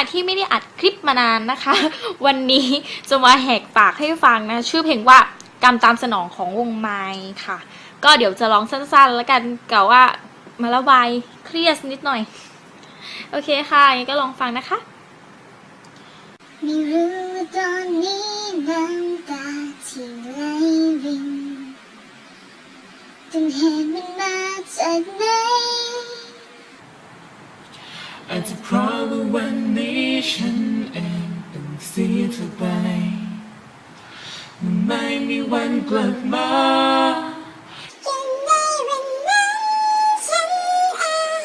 จากที่ไม่ได้อัดคลิปมานานนะคะ วันนี้จะมาแหกปากให้ฟังนะ ชื่อเพลงว่ากรรมตามสนองของวงไม้ค่ะ ก็เดี๋ยวจะร้องสั้นๆ แล้วกันกะว่ามาระบายเครียดนิดหน่อย โอเคค่ะงั้นก็ลองฟังนะคะไม่รู้ว่าตอนนี้น้ำตาที่ไหลรินต้นเหตุมันมาจากไหน อาจจะเพราะว่าวันนี้ ฉันเองต้องเสียเธอไป ไม่มีวันกลับมายังในวันนั้นฉันเอง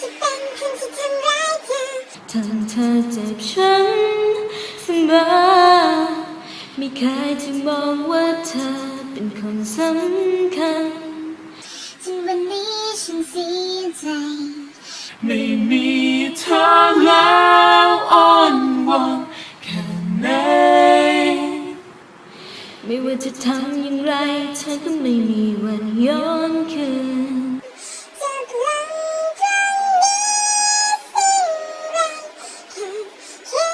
จะเป็นคนทีทำร้ายเธอทำเธอเจ็บช้ำเสมอไม่เคยจะมองว่าเธอเป็นคนสำคัญจนวันนี้ฉันเสียใจ ไม่มีเธอ ไม่ว่าจะทำอย่างไรเธอก็ไม่มีวันย้อนคืนจากหลังจากนี้สิ่งใดแค่ฉั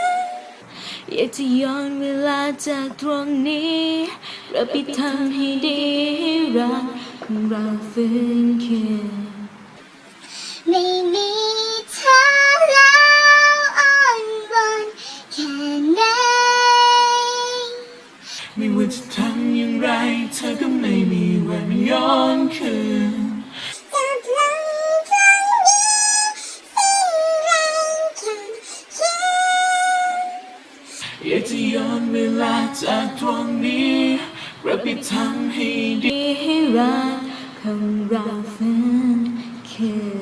นอยากจะย้อนเวลาจากตรงนี้เราไปทำให้ดีให้รักของเราฟื้นคืน จะทำอย่างไร เธอก็ไม่มีวันย้อนคืนจากหลังจากนี้สิ่งใดแค่ฉันอยากจะย้อนเวลาจากตรงนี้เราไปทำให้ดีให้รักของเราฟื้นคืน